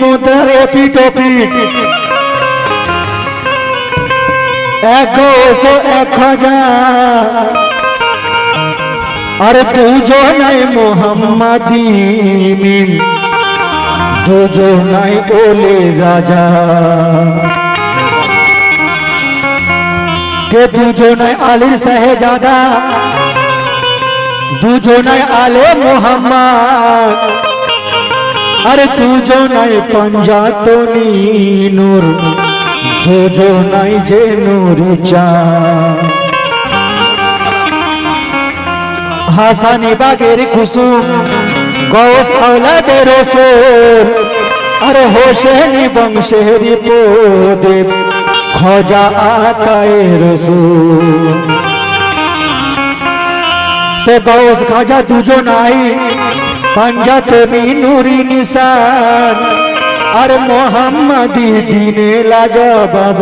মুদ্রার এপিট ওপিট একশো এক হাজার। আর দুজনাই মোহাম্মদি মিন। দুজনাই ওলে রাজা। কে দুজনাই আলীর শাহজাদা? দুজনাই আলে মোহাম্মদ। আরে দুজনাই পঞ্জাতনি নূর, দুজনাই যে নূর চা। হাসানি বাগের কুসুম গৌস আওলাদের রসুল। আরে হোসেনি বংশের প্রদীপ খজা আতায় রসুল। তো গৌস খাজা দুজনাই পাঞ্জাতনি নুরি নিশান। আর মোহাম্মদি দিনে লাজবাব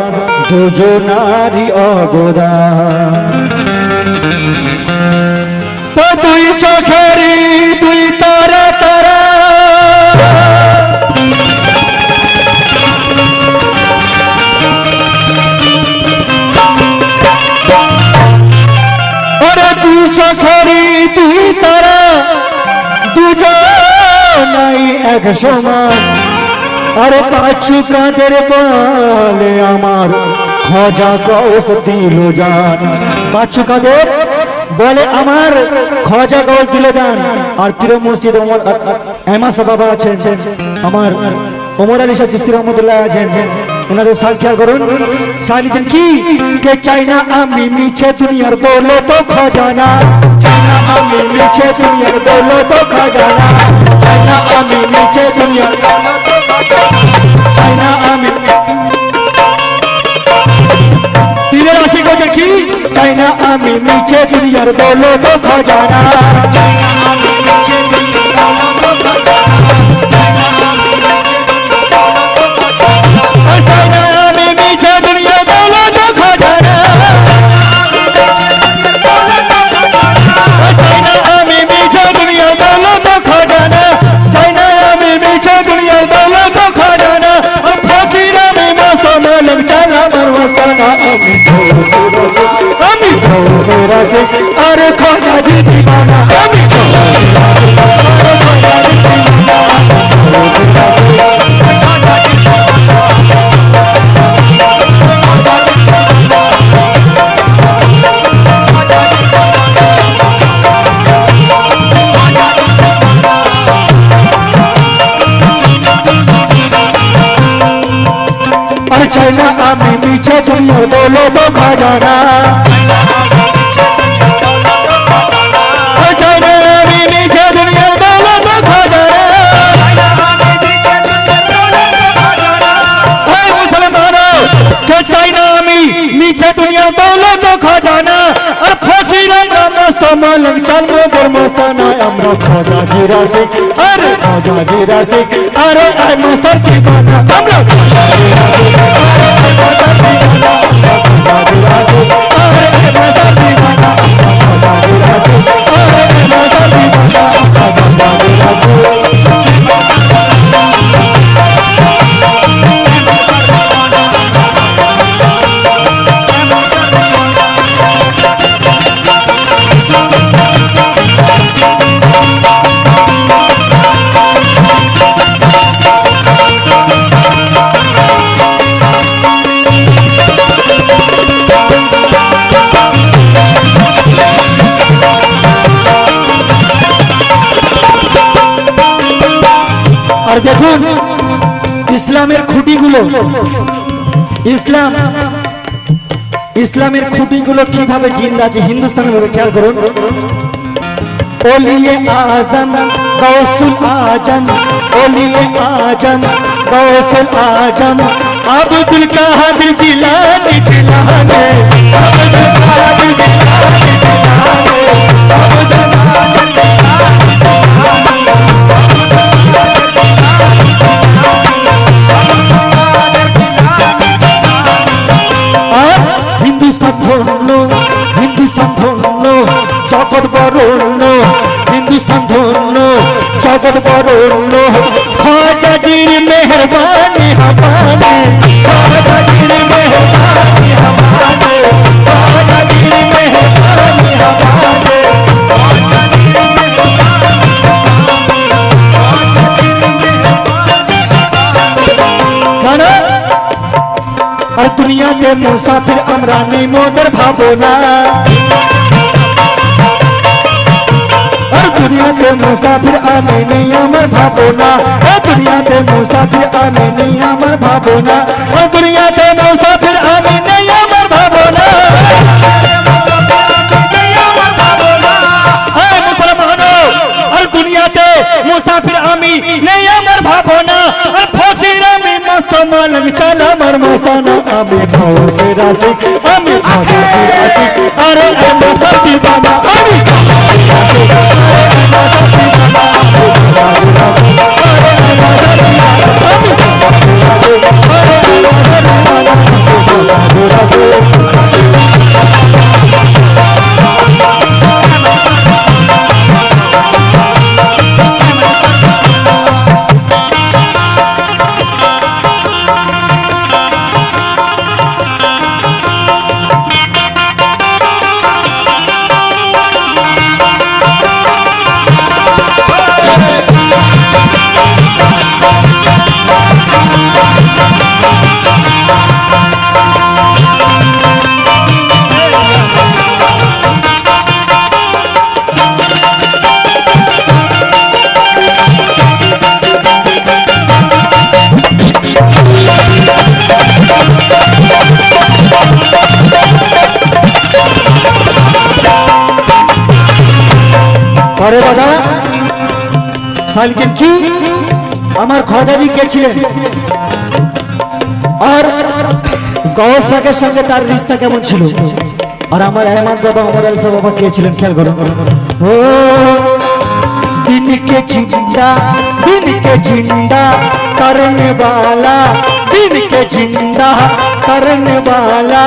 দুজনারি অবদান। তো দুই চোখেরই দুই তারা তারা। ওরে দুই চোখেরই এক সমান আরে পাঁচু কাঁদের বলে আমার খজা কৌশ দিল যান পাঁচু কাঁদের বলে আমার খজা গৌস দিল যান আর প্রিয় মুর্শিদ ওমর এমাস বাবা আছেন। আমার ওমর আলী শাহ চিস্তি রহমতুল্লাহ আছেন। ওনাদের সাল খেয়াল করুন। সাল কি? কে চাই না আমি মিছে দুনিয়ার বলো তো খজানা না আমি মিছে দুনিয়ার বলো তো খজানা। চাই আমি মিছে দুনিয়ার কি? চাই না আমি নিচে দুনিয়ার বলো তো খজানা। চাই না আমি মিছে রাসে আরে খোঁজা জি দিবানা। আমি চাই না আমি মিছে দুনিয়া বলো তো খজানা আমরা মস্ত মালক চাল মোদের মস্তানা আমরা খজা জিরাসে আরে খজা জিরাসে আরে আই মসর দিবানা আমরা ইসলাম, ইসলামের খুঁটিগুলো কীভাবে জিন্দা আছে হিন্দুস্তানের ভাবে খেয়াল করুন। ওলিয়ে আজম গৌসুল আজম ওলিয়ে আজম গৌসুল আজম আব্দুল কাদের জিলানি জিলানে, আব্দুল কাদের জিলানি। আর দুনিয়াতে মুসাফির আমরা নেই মোদের ভাবনা আর দুনিয়াতে মুসাফির আমি নেই আমার ভাবনা ও দুনিয়াতে মুসাফির আমি নেই আমার ভাবনা ও দুনিয়াতে মুসাফির আমি নেই আমার ভাবনা হ্যাঁ মুসলমানো আর দুনিয়াতে মুসাফির আমি চাল আমার মস্তানা আমি ভরসে রাশি আমি ভরসে রাশি। আরে সালিকেন কি? আমার খজাজি কে ছিলেন? আর গওস পাকের সঙ্গে তার রিস্তা কেমন ছিল? আর আমার আহমদ বাবা, ওমর আল বাবা কে ছিলেন? খেয়াল করুন। ও के जिंदा दिन के जिंदा करने वाला दिन के जिंदा करने वाला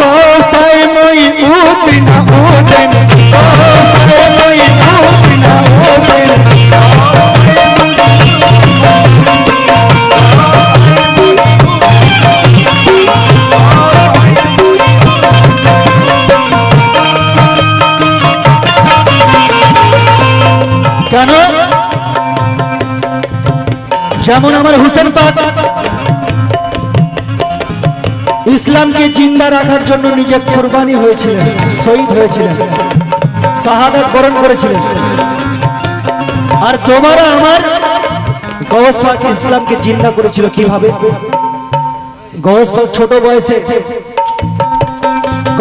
दोस्त है मोई उदिन उदिन दोस्त है मोई उदिन उदिन যেমন আমার হুসেন পাক ইসলামকে জিন্দা রাখার জন্য নিজে কোরবানি হয়েছিলেন, শহীদ হয়েছিলেন, শাহাদাত বরণ করেছিলেন। আর তোমারা আমার গওস পাক ইসলামকে জিন্দা করেছিল কীভাবে? গওস পাক ছোট বয়সে,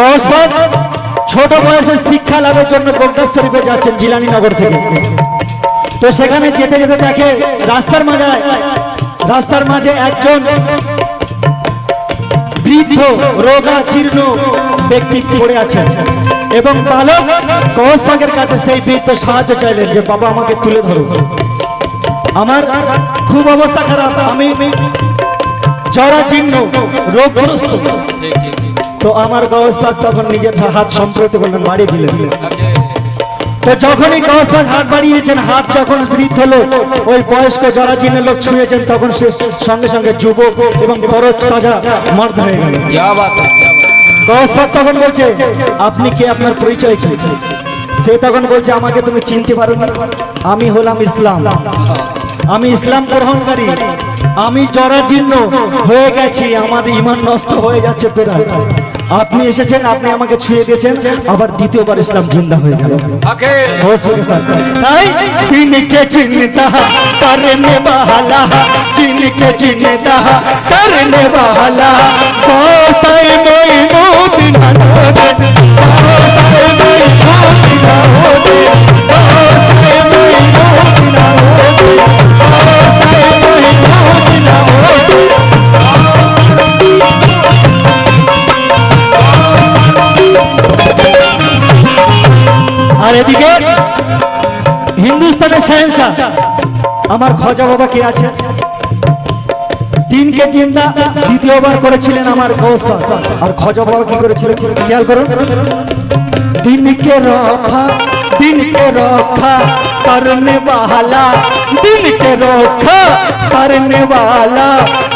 গওস পাক ছোট বয়সে শিক্ষা লাভের জন্য বগদাদ শরীফে যাচ্ছেন জিলানি নগর থেকে। তো সেখানে যেতে যেতে দেখে রাস্তার মাঝে রাস্তার মাঝে একজন বৃদ্ধ রোগা জীর্ণ ব্যক্তি পড়ে আছেন এবং বালক কস পাকের কাছে সেই বৃদ্ধ সাহায্য চাইলেন যে, বাবা, আমাকে তুলে ধরো। আমার খুব অবস্থা খারাপ, আমি জরাজীর্ণ রোগগ্রস্ত। তো আমার গস পাক তখন নিজের হাত সম্প্রতি করলেন বাড়িয়ে দিলেন। তো যখনই কসবাস হাত বাড়িয়েছেন হাত যখন বৃদ্ধ লোক ওই বয়স্ক জরাজীর্ণ লোক ছুঁয়েছেন তখন সে সঙ্গে সঙ্গে যুবক এবং তরজ তাজা মর্দ হয়ে গেল। কসবাস তখন বলছে আপনি কি? আপনার পরিচয় কি? সে তখন বলছে আমাকে তুমি চিনতে পারো না আমি হলাম ইসলাম। আমি ইসলাম গ্রহণকারী। আমি জরাজীর্ণ হয়ে গেছি। আমাদের ইমান নষ্ট হয়ে যাচ্ছে প্রায়। আপনি এসেছেন আপনি আমাকে ছুঁয়ে দিয়েছেন আবার দ্বিতীয়বার ইসলাম জিন্দা হয়ে গেল। তাই জিনকে জিন্দা করনে বাহালা জিনকে জিন্দা করনে বাহালা বস্তায় মই মোদিন হনরে আর এদিকে হিন্দুস্তানের শাহেনশাহ। আমার খজা বাবা কে আছে? তিনকে চিন্তা দ্বিতীয়বার করেছিলেন আমার গোস্ত আর খজা বাবা কি করেছিলেন খেয়াল করুন। দিনকে রক্ষা দিনকে রক্ষা করনে বালা দিনকে রক্ষা করনে বালা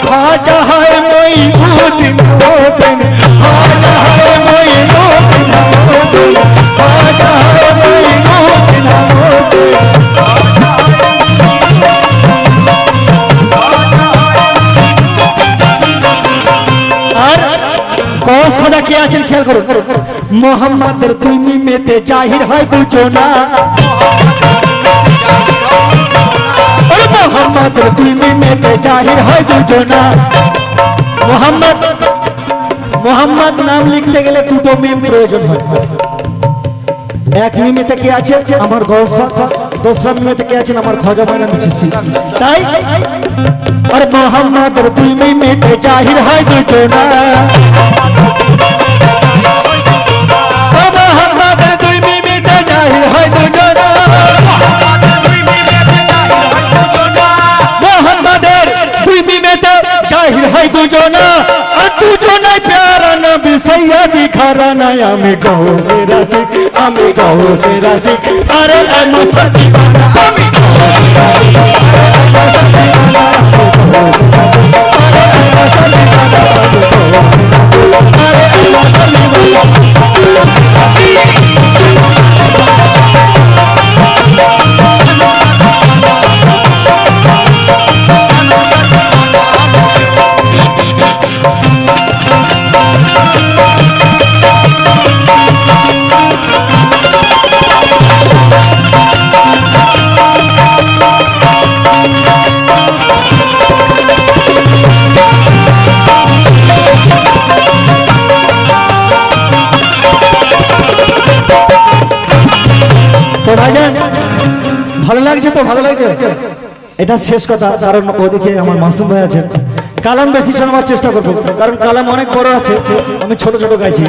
খাজা হয় মই ভূত খাজা হয় মই ভূত খাজা মোহাম্মদের দুই মিমেতে জাহির হয় দুজনা। ওরে মোহাম্মদের দুই মিমেতে জাহির হয় দুজনা। মোহাম্মদ মোহাম্মদ নাম লিখতে গেলে দুটো মিম প্রয়োজন হয়। এক মিমেতে কে আছে? আমার গৌসফা দোসরা মিমেতে কে আছেন? আমার খজা ময়না তাই? আর মোহাম্মদের দুই মিমেতে জাহির হয় দুজনা। জাহির হয় দুজনা। মোহাম্মদের দুই মিমেতে জাহির হয় দুজনা। আর দুজনাই প্যারা নবী সৈয়দি ঘরানা আমি গৌসে রাসিক আমি আরে আমি সতি বানা আমি তো ভাইজান, ভালো লাগছে তো, ভালো লাগছে? এটা শেষ কথা, কারণ ওদিকে আমার মাসুম ভাই আছে কালাম বেশি শোনাবার চেষ্টা করব, কারণ কালাম অনেক বড় আছে, আমি ছোট ছোট গাইছি।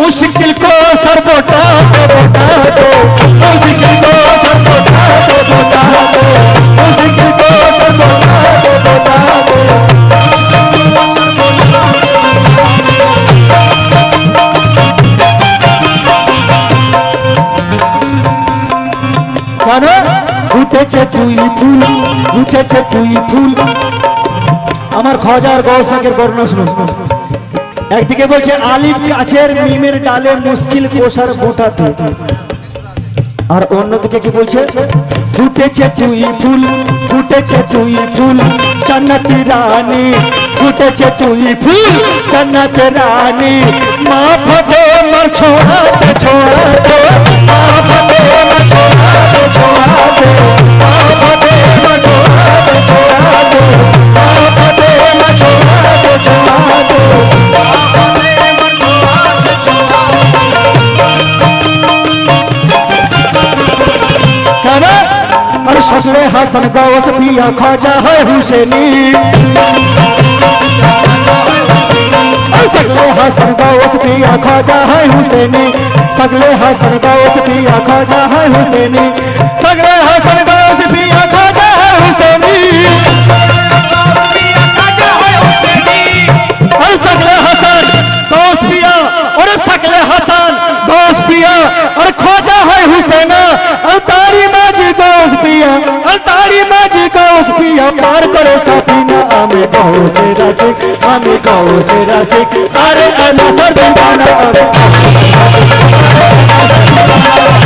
মুশকিল কো সর তুই ফুল। আমার খজার গস পাকের বর্ণনা শুনুন। একদিকে বলছে, আলিফ গাছের মিমের ডালে মুশকিল কোষার বোটাতে আর অন্যদিকে কি বলছে? ফুটেছে তুই ফুল, ফুটেছে তুই ফুল, জান্নাতি রানী। ফুটেছে তুই ফুল, জান্নাতি রানী। মা ফতে মার ছোড়াতে ছোড়াতে মা ফতে মার ছোড়াতে ছোড়াতে সকলে হাসান গৌস পিয়া খাজা হয় হুসেনি আর সকলে হাসান গৌস পিয়া খাজা হয় হুসেনি সকলে হাসান গৌস পিয়া খাজা হয় হুসেনি दोष पिया पार करो सफीना आमे कहो से रसे आमे कहो से रसे अरे अनासर दीवाना। अरे अनासर